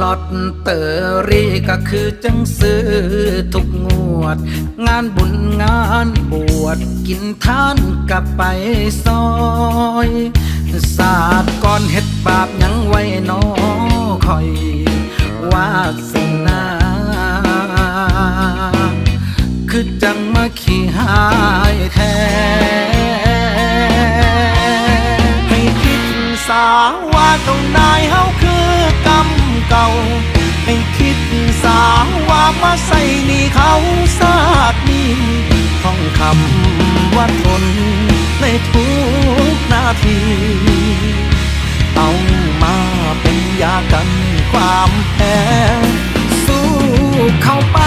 ลอตเตอรี่ก็คือจังซื้อทุกงวด งานบุญงานบวชกินท่านกับไปซอยศาสตร์ก่อนเฮ็ดบาปยังไว้นอคอยวาสนาคือจังมาขี้หายแท้ให้คิดสาว่าเจ้านายเฮาคือ ให้คิดสาว่ามาใส่นี่เขาซาดนี้ท่องคำว่าทนในทุกนาทีเอามาเป็นยากันความแพ้สู้เข้าไป